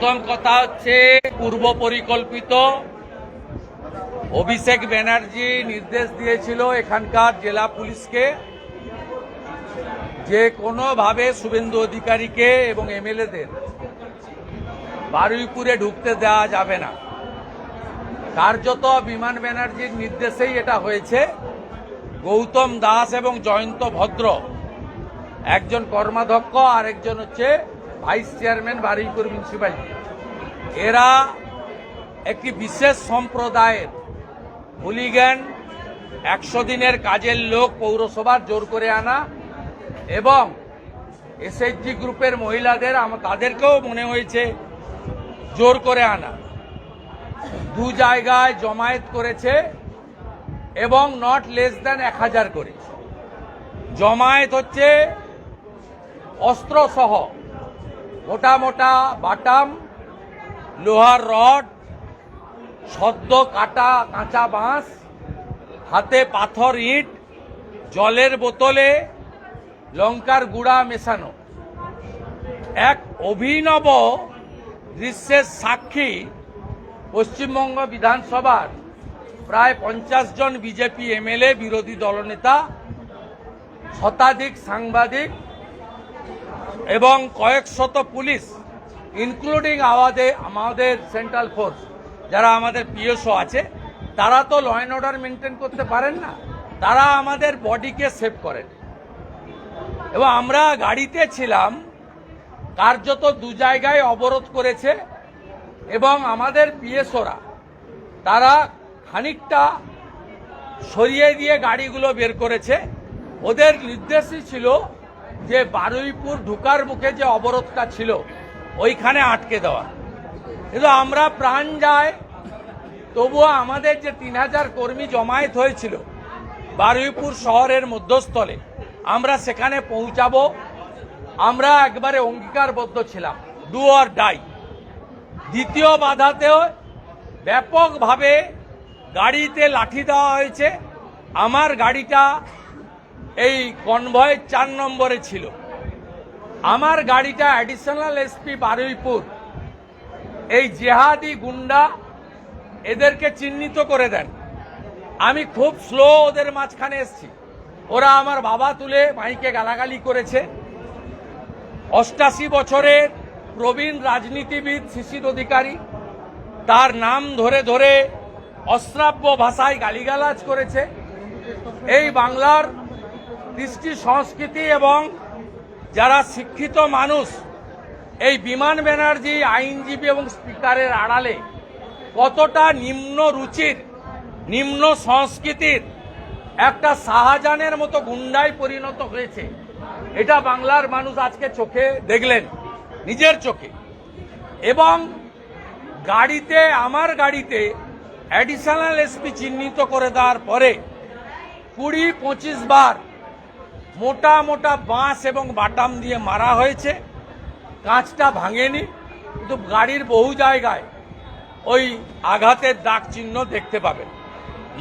প্রথম কথা হচ্ছে পূর্ব পরিকল্পিত। অভিষেক ব্যানার্জি নির্দেশ দিয়েছিল এখানকার জেলা পুলিশকে যে কোনোভাবে শুভেন্দু অধিকারীকে এবং এমএলএদের বারুইপুরে ঢুকতে দেওয়া যাবে না। কার্যত বিমান ব্যানার্জির নির্দেশেই এটা হয়েছে। গৌতম দাস এবং জয়ন্ত ভদ্র, একজন কর্মাধ্যক্ষ আর একজন হচ্ছে ভাইস চেয়ারম্যান বারুইপুর মিউনিসিপ্যালিটি এরা একটি বিশেষ সম্প্রদায়ের হুলিগ্যান একশো দিনের কাজের লোক পৌরসভার জোর করে আনা এবং এসএইচজি গ্রুপের মহিলাদের তাদেরকেও মনে হয়েছে জোর করে আনা। দু জায়গায় জমায়েত করেছে এবং নট লেস দেন এক হাজার করে। জমায়েত হচ্ছে অস্ত্রসহ মোটা মোটা বাটাম, লোহার রড, সদ্য কাটা কাঁচা বাঁশ, হাতে পাথর ইট, জলের বোতলে লঙ্কার গুঁড়া মেশানো। এক অভিনব দৃশ্যের সাক্ষী পশ্চিমবঙ্গ বিধানসভার প্রায় পঞ্চাশ জন বিজেপি এমএলএ, বিরোধী দলনেতা, শতাধিক সাংবাদিক এবং কয়েক শত পুলিশ ইনক্লুডিং আমাদের আমাদের সেন্ট্রাল ফোর্স যারা আমাদের পিএসও আছে, তারা তো ল অ্যান্ড অর্ডার মেনটেন করতে পারেন না, তারা আমাদের বডিকে সেভ করেন। এবং আমরা গাড়িতে ছিলাম, কার্যত দু জায়গায় অবরোধ করেছে, এবং আমাদের পিএসওরা তারা খানিকটা সরিয়ে দিয়ে গাড়িগুলো বের করেছে। ওদের নির্দেশই ছিল যে বারুইপুর ঢুকার মুখে যে অবরোধটা ছিল, ওইখানে আটকে দেওয়া। কিন্তু আমরা প্রাণ যায়, তবুও আমাদের যে তিন হাজার কর্মী জমায়েত হয়েছিল বারুইপুর শহরের মধ্যস্থলে, আমরা সেখানে পৌঁছাবো। আমরা একবারে অঙ্গীকারবদ্ধ ছিলাম ডু অর ডাই দ্বিতীয় বাধাতেও ব্যাপকভাবে গাড়িতে লাঠি দেওয়া হয়েছে। আমার গাড়িটা এই কনভয় চার নম্বরে ছিল। আমার গাড়িটা অ্যাডিশনাল এসপি বারুইপুর। এই জেহাদি গুন্ডা এদেরকে চিহ্নিত করে দেন। আমি খুব স্লো ওদের মাঝখানে এসছি। ওরা আমার বাবা তুলে মাইকে গালাগালি করেছে। অষ্টাশি বছরের প্রবীণ রাজনীতিবিদ শিশির অধিকারী, তার নাম ধরে ধরে অশ্রাব্য ভাষায় গালিগালাজ করেছে। এই বাংলার কৃষ্টি সংস্কৃতি এবং যারা শিক্ষিত মানুষ, এই বিমান ব্যানার্জি, আইনজীবী এবং স্পিকারের আড়ালে কতটা নিম্ন রুচির, নিম্ন সংস্কৃতির একটা শাহজাহানের মতো গুন্ডায় পরিণত হয়েছে, এটা বাংলার মানুষ আজকে চোখে দেখলেন, নিজের চোখে। এবং গাড়িতে, আমার গাড়িতে অ্যাডিশনাল এসপি চিহ্নিত করে দেওয়ার পরে কুড়ি, পঁচিশ বার মোটা মোটা বাঁশ এবং বাটাম দিয়ে মারা হয়েছে। কাঁচটা ভাঙেনি, কিন্তু গাড়ির বহু জায়গায় ওই আঘাতের দাগ চিহ্ন দেখতে পাবেন।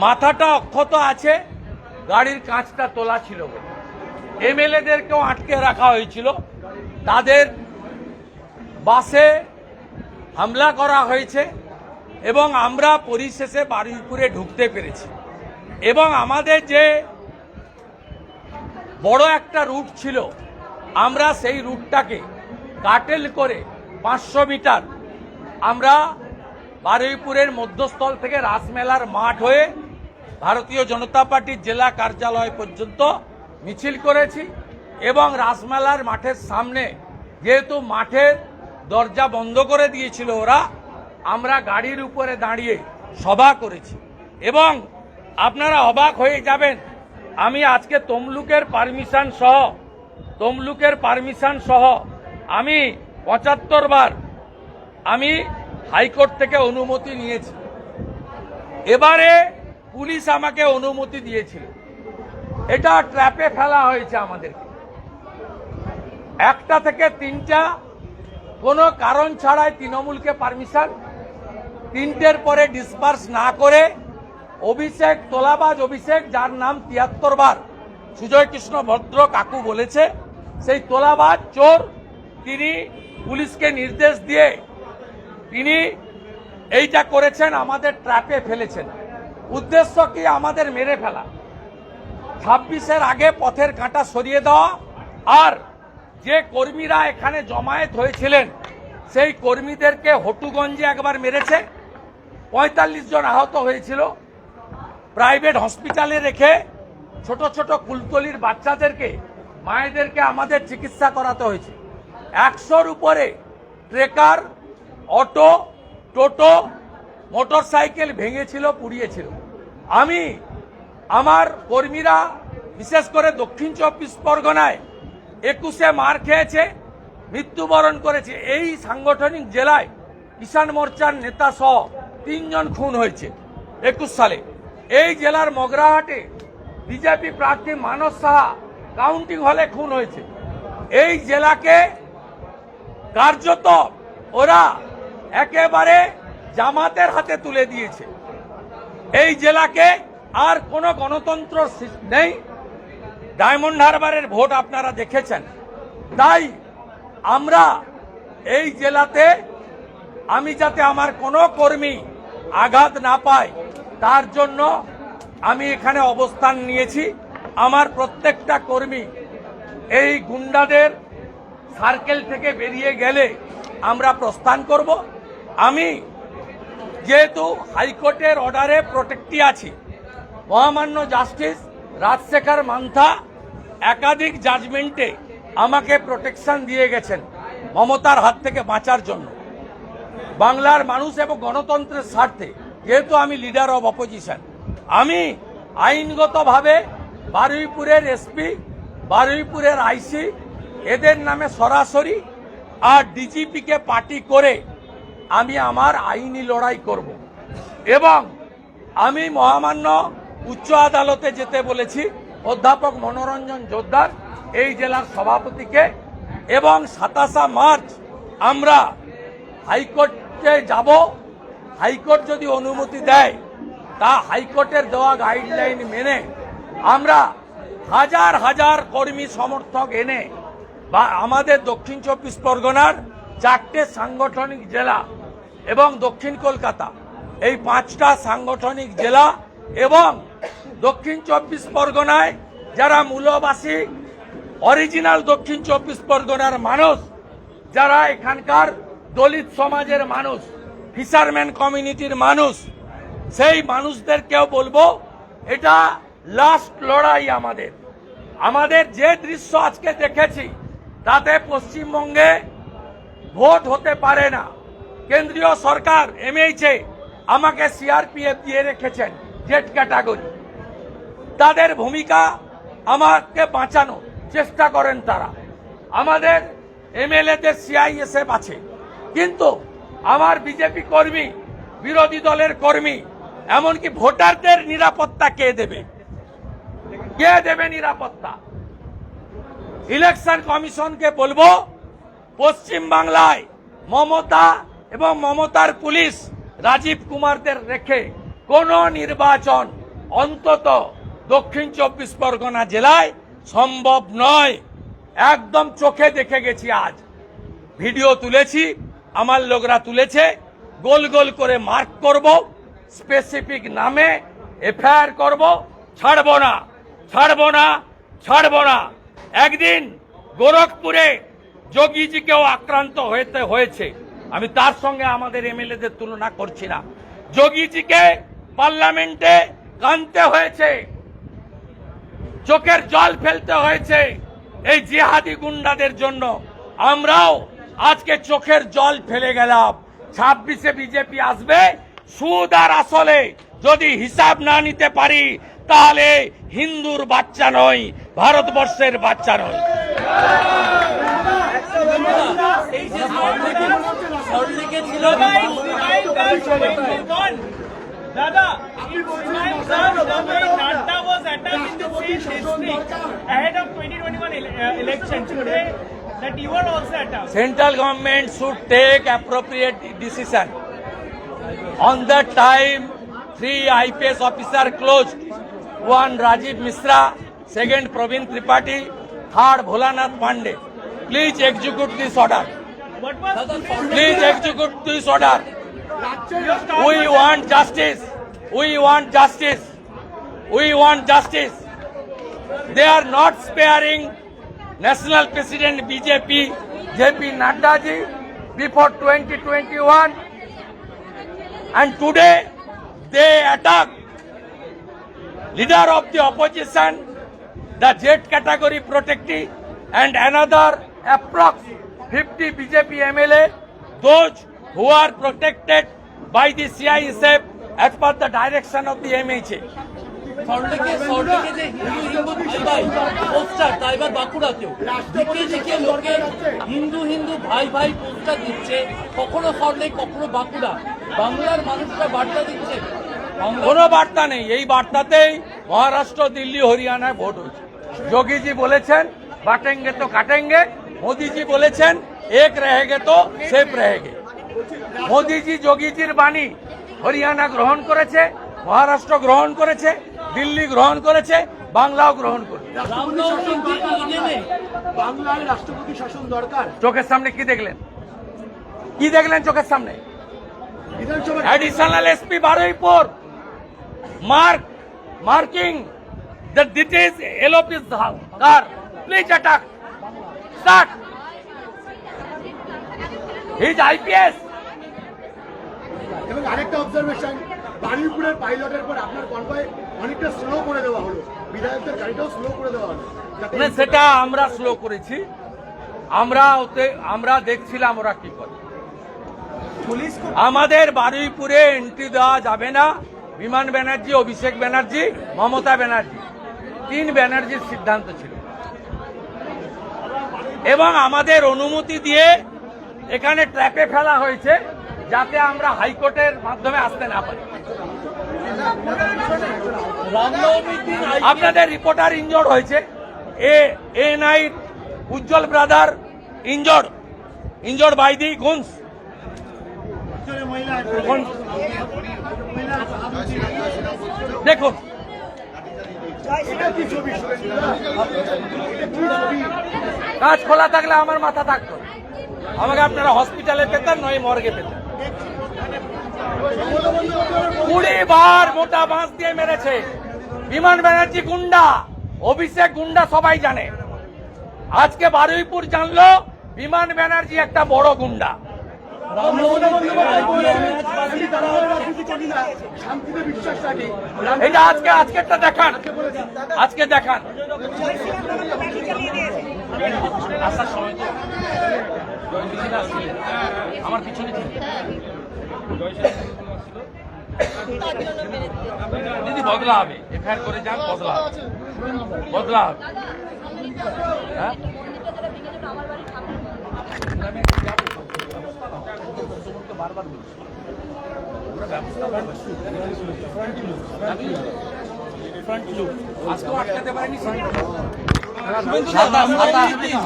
মাথাটা অক্ষত আছে, গাড়ির কাঁচটা তোলা ছিল বলে। এমএলএদেরকেও আটকে রাখা হয়েছিল। তাদের বাসে হামলা করা হয়েছে এবং আমরা পরিশেষে বারুইপুরে ঢুকতে পেরেছি। এবং আমাদের যে বড় একটা রুট ছিল। আমরা সেই রুটটাকে কাটেল করে পাঁচশো মিটার আমরা বারুইপুরের মধ্যস্থল থেকে রাসমেলার মাঠ হয়ে ভারতীয় জনতা পার্টির জেলা কার্যালয় পর্যন্ত মিছিল করেছি এবং রাসমেলার মাঠের সামনে যেহেতু মাঠের দরজা বন্ধ করে দিয়েছিল ওরা, আমরা গাড়ির উপরে দাঁড়িয়ে সভা করেছি। এবং আপনারা অবাক হয়ে যাবেন আমি আজকে তমলুকের পারমিশন সহ, তমলুকের পারমিশন সহ আমি পঁচাত্তর বার আমি হাইকোর্ট থেকে অনুমতি নিয়েছি। এবারে পুলিশ আমাকে অনুমতি দিয়েছিল। এটা ট্র্যাপে ফেলা হয়েছে আমাদেরকে। একটা থেকে তিনটা, কোনো কারণ ছাড়াই তৃণমূলকে পারমিশন, তিনটের পরে ডিসপার্স না করে অভিষেক তোলাবাজ অভিষেক, যার নাম তিয়াত্তর বার। সুজয় কৃষ্ণ ভদ্র কাকু বলেছে, সেই তোলাবাজ চোর, তিনি পুলিশকে নির্দেশ দিয়ে তিনি এইটা করেছেন, আমাদের ট্র্যাপে ফেলেছেন। উদ্দেশ্য কি আমাদের মেরে ফেলা? ছাব্বিশের আগে পথের কাঁটা সরিয়ে দেওয়া, আর যে কর্মীরা এখানে জমায়েত হয়েছিলেন, সেই কর্মীদেরকে হটুগঞ্জে একবার মেরেছে। পঁয়তাল্লিশ জন আহত হয়েছিল। প্রাইভেট হসপিটালে রেখে ছোট ছোট কুলতলির বাচ্চাদেরকে, মায়েদেরকে আমাদের চিকিৎসা করাতে হয়েছে। একশোর উপরে ট্রেকার, অটো, টোটো মোটর সাইকেল ভেঙেছিল, পুড়িয়েছিল। আমি, আমার কর্মীরা, বিশেষ করে দক্ষিণ চব্বিশ পরগনায় একুশে মার খেয়েছে, মৃত্যুবরণ করেছে। এই সাংগঠনিক জেলায় কিষাণ মোর্চার নেতা সহ তিনজন খুন হয়েছে একুশ সালে। এই জেলার মগরাহাটে বিজেপি প্রার্থী মানস সাহা কাউন্টিং হলে খুন হয়েছে। এই জেলাকে কার্যত ওরা একেবারে জামাতের হাতে তুলে দিয়েছে। এই জেলাকে আর কোনো গণতন্ত্র নেই। ডায়মন্ড হারবারের ভোট আপনারা দেখেছেন। তাই আমরা এই জেলাতে আমি যাতে আমার কোনো কর্মী আঘাত না পায় তার জন্য আমি এখানে অবস্থান নিয়েছি। আমার প্রত্যেকটা কর্মী এই গুন্ডাদের সার্কেল থেকে বেরিয়ে গেলে আমরা প্রস্থান করব। আমি যেহেতু হাইকোর্টের অর্ডারে প্রোটেক্টি আছি। মহামান্য জাস্টিস রাজশেখর মান্থা একাধিক জাজমেন্টে আমাকে প্রোটেকশন দিয়ে গেছেন মমতার হাত থেকে বাঁচার জন্য। বাংলার মানুষ এবং গণতন্ত্রের স্বার্থে যেহেতু আমি লিডার অব অপোজিশন আমি আইনগতভাবে বারুইপুরের এসপি বারুইপুরের আইসি এদের নামে সরাসরি আর ডিজিপিকে পার্টি করে আমি আমার আইনি লড়াই করব। এবং আমি মহামান্য উচ্চ আদালতে যেতে বলেছি, অধ্যাপক মনোরঞ্জন জোদ্দার এই জেলার সভাপতিকে। এবং সাতাশা মার্চ আমরা হাইকোর্টে যাব হাইকোর্ট যদি অনুমতি দেয়, তা হাইকোর্টের দেওয়া গাইডলাইন মেনে আমরা হাজার হাজার কর্মী সমর্থক এনে বা আমাদের দক্ষিণ চব্বিশ পরগনার চারটে সাংগঠনিক জেলা এবং দক্ষিণ কলকাতা, এই পাঁচটা সাংগঠনিক জেলা এবং দক্ষিণ চব্বিশ পরগনায় যারা মূলবাসী অরিজিনাল দক্ষিণ চব্বিশ পরগনার মানুষ, যারা এখানকার দলিত সমাজের মানুষ ফিশারম্যান কমিউনিটির মানুষ। সেই মানুষদেরকেও বলব, এটা লাস্ট লড়াই আমাদের। আমাদের যে দৃশ্য আজকে দেখেছি, তাতে পশ্চিমবঙ্গে ভোট হতে পারে না। কেন্দ্রীয় সরকার এমএইচে আমাকে সিআরপিএফ দিয়ে রেখেছেন জেট ক্যাটাগরি তাদের ভূমিকা আমাকে বাঁচানো, চেষ্টা করেন তারা। আমাদের এমএলএদের সিআইএসএফ আছে। কিন্তু আমার বিজেপি কর্মী, বিরোধী দলের কর্মী, এমনকি ভোটারদের নিরাপত্তা কে দেবে? কে দেবে নিরাপত্তা? ইলেকশন কমিশনকে বলব, পশ্চিম বাংলায় মমতা এবং মমতার পুলিশ রাজীব কুমারদের রেখে কোন নির্বাচন অন্তত দক্ষিণ চব্বিশ পরগনা জেলায় সম্ভব নয়। একদম চোখে দেখে গেছি আজ। ভিডিও তুলেছি আমার লোকরা তুলেছে, গোল গোল করে মার্ক করব স্পেসিফিক নামে এফআইআর করব, ছাড়ব না ছাড়ব না ছাড়ব না। একদিন গোরখপুরে যোগীজিকেও আক্রান্ত হয়েতে হয়েছে। আমি তার সঙ্গে আমাদের এমএলএদের তুলনা করছি না। যোগীজিকে পার্লামেন্টে কানতে হয়েছে, চোখের জল ফেলতে হয়েছে, এই জিহাদি গুন্ডাদের জন্য। আমরাও আজকে চোখের জল ফেলে গেলাম। ছাব্বিশে বিজেপি আসবে সুদ আর আসলে যদি হিসাব না নিতে পারি তাহলে হিন্দুর বাচ্চা নয় ভারতবর্ষের বাচ্চা নয় that you are also attacked. Central government should take appropriate decision. On that time, three IPS officer closed. One Rajiv Misra, second Praveen Tripathi, third Bholanath Pandey. Please execute this order. Please execute this order. We want justice. We want justice. We want justice. They are not sparing National President BJP, JP Nadda ji, before 2021. And today they attack leader of the opposition, the Z category protectee, and another approx 50 BJP MLA, those who are protected by the CISF as per the direction of the MHA. সল্টলেকে সল্টলেকে যে হিন্দু হিন্দু ভাই ভাই poster, তা এবার বাঁকুড়াতেও। দিকে দিকে লোকে হিন্দু হিন্দু ভাই ভাই পোস্টার দিচ্ছে। কখনো সল্টলেক কখনো বাঁকুড়া। বাংলার মানুষরা বার্তা দিচ্ছে। কোনো বার্তা নেই। এই বার্তাতেই মহারাষ্ট্র, দিল্লি, হরিয়ানায় ভোট হয়েছে। যোগীজি বলেছেন, বাটেঙ্গে তো কাটেঙ্গে। মোদিজি বলেছেন, এক রেহেগে তো সেফ রেহেগে। মোদিজি যোগীজির বাণী হরিয়ানা গ্রহণ করেছে, মহারাষ্ট্র গ্রহণ করেছে। দিল্লি গ্রহণ করেছে বাংলাও গ্রহণ করেছে রামনবমীর বাংলায় রাষ্ট্রপতি শাসন দরকার চোখের সামনে কি দেখলেন কি দেখলেন চোখের সামনে Baruipur mark marking that this is LOP's car. Please attack. Start. He is IPS. এবং আরেকটা অবজারভেশন বারুইপুরের পাইলটের পর আপনার কনভয় অনেকটা স্লো করে দেওয়া হলো। বিধায়কদের গাড়িটাও স্লো করে দেওয়া হলো। মানে সেটা আমরা স্লো করেছি। আমরা ওতে আমরা দেখছিলাম ওরা কি করে। পুলিশ আমাদের বারুইপুরে এন্ট্রি দেওয়া যাবে না। বিমান ব্যানার্জি অভিষেক ব্যানার্জি মমতা ব্যানার্জি। তিন ব্যানার্জির সিদ্ধান্ত ছিল। এবং আমাদের অনুমতি দিয়ে এখানে ট্র্যাপে ফেলা হয়েছে। যাতে আমরা হাইকোর্টের মাধ্যমে আসতে না পারি। আপনাদের রিপোর্টার ইনজোর্ড হয়েছে। A N I Ujjwal brother injured injured by the goons দেখুন। কাজ খোলা থাকলে আমার মাথা থাকতো। আমাকে আপনারা হসপিটালে পেতেন, নয় মর্গে পেতেন। কুড়ি বার মোটা বাঁশ দিয়ে মেরেছে। বিমান ব্যানার্জি গুন্ডা, অভিষেক গুন্ডা সবাই জানে। আজকে বারুইপুর জানলো বিমান ব্যানার্জি একটা বড় গুন্ডা। এটা আজকে আজকেরটা দেখান। আজকে দেখান। আসছিলেন। আমার পিছনে। দিদি বদলা হবে এফআইআর করে যান বদলা বদলা হবে হ্যাঁ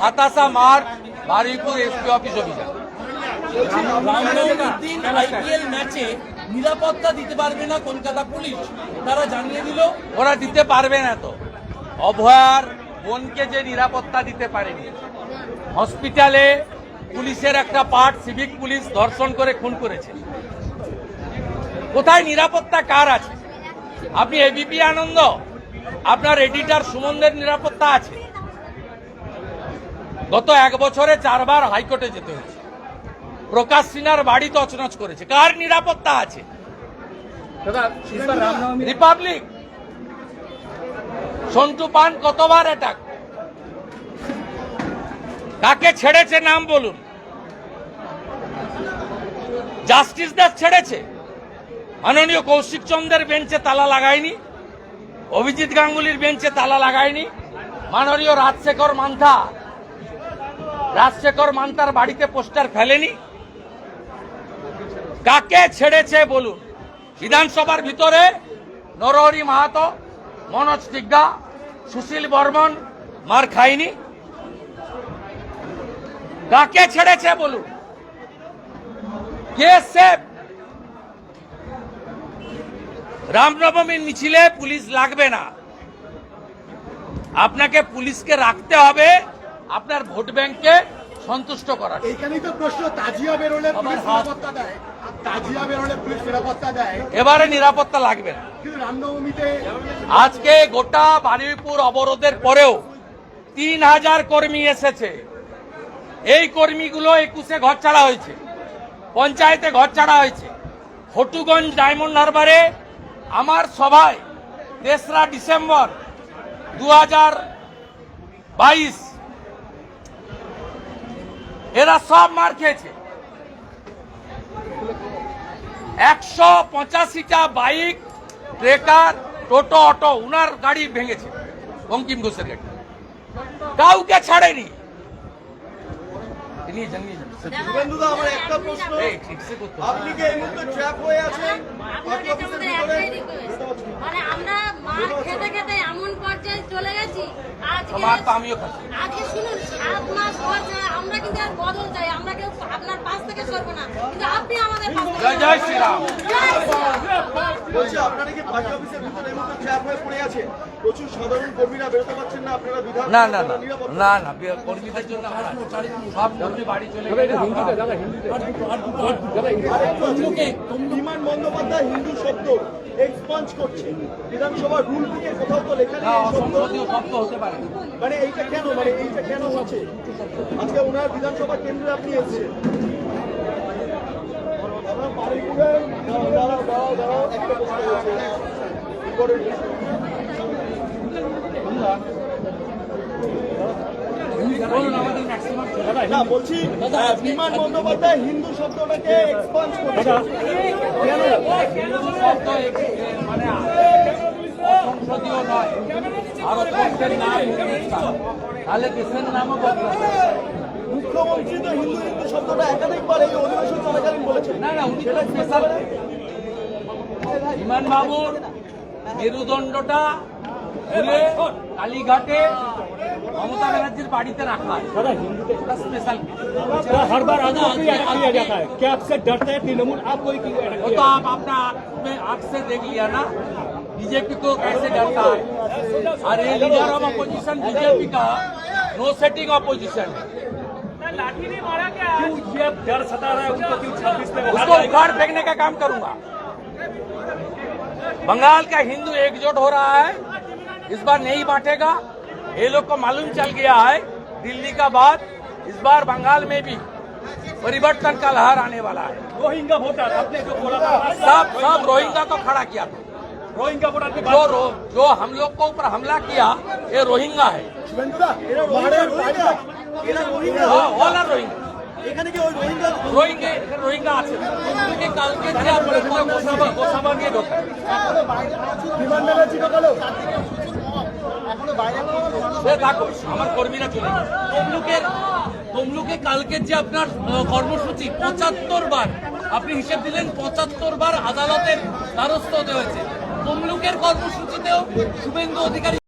হাতাশা মার বারুইপুর এসপি অফিস অভিযান দিন আইপিএল ম্যাচে নিরাপত্তা দিতে পারবে না কলকাতা পুলিশ। তারা জানিয়ে দিল ওরা দিতে পারবে না তো। অভয়ার বোনকে যে নিরাপত্তা দিতে পারেনি। হসপিটালে পুলিশের একটা পার্ট সিভিক পুলিশ ধর্ষণ করে খুন করেছে। কোথায় নিরাপত্তা? কার আছে? আপনি এবিপি আনন্দ? আপনার এডিটার সুমনদের নিরাপত্তা আছে? গত এক বছরে চারবার হাইকোর্টে যেতে হয়েছে। প্রকাশ সিনহার বাড়ি তছনছ করেছে। কার নিরাপত্তা আছে? রিপাবলিক। সন্টু পান কতবার অ্যাটাক কাকে ছেড়েছে নাম বলুন। জাস্টিস দাস ছেড়েছে। মাননীয় কৌশিক চন্দ্রের বেঞ্চে তালা লাগায়নি। অভিজিৎ গাঙ্গুলির বেঞ্চে তালা লাগায়নি। মাননীয় রাজশেখর মান্থা রাজশেখর মান্তার বাড়িতে পোস্টার ফেলেনি? কাকে ছেড়েছে বলুন? বিধানসভার ভিতরে নরহরি মাহাতো, মনোজ টিগ্গা সুশীল বর্মন, মার খায়নি? কাকে ছেড়েছে বলুন? কে সেফ? রামনবমীর মিছিলে পুলিশ লাগবে না। আপনাকে পুলিশকে রাখতে হবে। আপনার ভোট ব্যাংকে সন্তুষ্ট করার। এইখানেই তো প্রশ্ন তাজিয়া বেরোলে পুলিশ নিরাপত্তা দেয়। তাজিয়া বেরোলে পুলিশ নিরাপত্তা দেয়। এবারে নিরাপত্তা লাগবে না। কিন্তু রামনবমীতে আজকে গোটা বারুইপুর অবরোধের পরেও তিন হাজার কর্মী এসেছে। এই কর্মীগুলো একুশে ঘর ছাড়া হয়েছে পঞ্চায়েতে ঘর ছাড়া হয়েছে। হটুগঞ্জ ডায়মন্ড হারবারে আমার সভায় তেসরা ডিসেম্বর দু হাজার বাইশ এরা সব মার খেয়েছে। একশো পঁচাশিটা বাইক ট্রেকার টোটো অটো উনার গাড়ি ভেঙেছে বঙ্কিম ঘোষের গাড়ি। কাউকে ছাড়েনি। শুভেন্দুদা আমার একটা প্রশ্ন। আপনি কি এই মুহূর্তে ট্র্যাপ হয়ে আছেন। মানে আমরা মার খেতে খেতে এমন পর্যায়ে চলে গেছি আজকে আমার তো আমিও খাচ্ছি। আজকে শুনুন সাত মাস হয়েছে আমরা কিন্তু আর বদল চাই আমরা কেউ আপনার পাশ থেকে সরবো না কিন্তু আপনি আমাদের পাশ থেকে জয় জয় শ্রীরাম। বলছি আপনারা কি পার্টি অফিসের ভিতরে এই মুহূর্তে ট্র্যাপ হয়ে পড়ে আছে? প্রচুর সাধারণ কর্মীরা বেরোতে পারছেন না আপনারা বিধান না না না না না। কর্মীদের জন্য সব কর্মী বাড়ি চলে তমলুকে বিমান বন্দ্যোপাধ্যায় হিন্দু শব্দ এক্সপাঞ্জ করছে। বিধানসভার রুল বুকে কোথাও তো লেখা নেই এই শব্দ হতে পারে। মানে এইটা কেন? মানে এইটা কেন হচ্ছে? আজকে ওনার বিধানসভা কেন্দ্রে আপনি এসেছেন। দাঁড়াও, দাঁড়াও, দাঁড়াও, একটা প্রশ্ন না বলছি বিমান বন্দ্যোপাধ্যায় হিন্দু শব্দটাকে এক্সপান্স করছে। কেন? শব্দ মানে অসংসদীয় নয় ভারতবর্ষের নাম হিন্দুস্তান তাহলে দেশের নামও বদলাবে মুখ্যমন্ত্রী তো হিন্দু হিন্দু শব্দটা একাধিকবার এই অধিবেশন চলাকালীন বলেছেন না না উনি তো স্পেশাল বিমান বাবুর মেরুদণ্ডটা খুলে কালীঘাটে মমতা ব্যানার্জির বাড়িতে রাখা হয় ওটা স্পেশাল हर बार आगे किया जाता है क्या आपसे डरता है तृणमूल आपको ही क्यों वो तो आप अपना आंख में आंख से देख लिया ना बीजेपी को कैसे डरता है? अरे लीडर ऑफ़ अपोजिशन बीजेपी का नो सेटिंग अपोजिशन है लाठी नहीं मारा क्या आज? ये डर सता रहा है? उनको क्यों छब्बीस में उसको उखाड़ फेंकने का काम करूँगा। बंगाल का हिंदू एकजुट हो रहा है। इस बार नहीं बांटेगा। ये लोग को मालूम चल गया है दिल्ली का बाद इस बार बंगाल में भी परिवर्तन का लहर आने वाला है। रोहिंगा होता आपने जो बोला था। सब सब रोहिंगा को खड़ा किया था। रोहिंगा वोटर की जो रो, जो हम लोग को ऊपर हमला किया ये रोहिंगा है শুভেন্দুদা এরা রোহিঙ্গা রোহিঙ্গা এরা রোহিঙ্গা ऑल आर रोहिंगा এখানে কি ওই রোহিঙ্গা রোহিঙ্গে রোহিঙ্গা আছে তমলুকে কালকে যে আপনার গোসাবা গোসাবা নিয়ে ঢোকে বিমান ব্যানার্জি ঢোকালো সে থাকুক আমার কর্মীরা চলে গেছে তমলুকের তমলুকে কালকের যে আপনার আহ, কর্মসূচি পঁচাত্তর বার আপনি হিসেব দিলেন পঁচাত্তর বার আদালতের দ্বারস্থ হতে হয়েছে তমলুকের কর্মসূচিতেও শুভেন্দু অধিকারী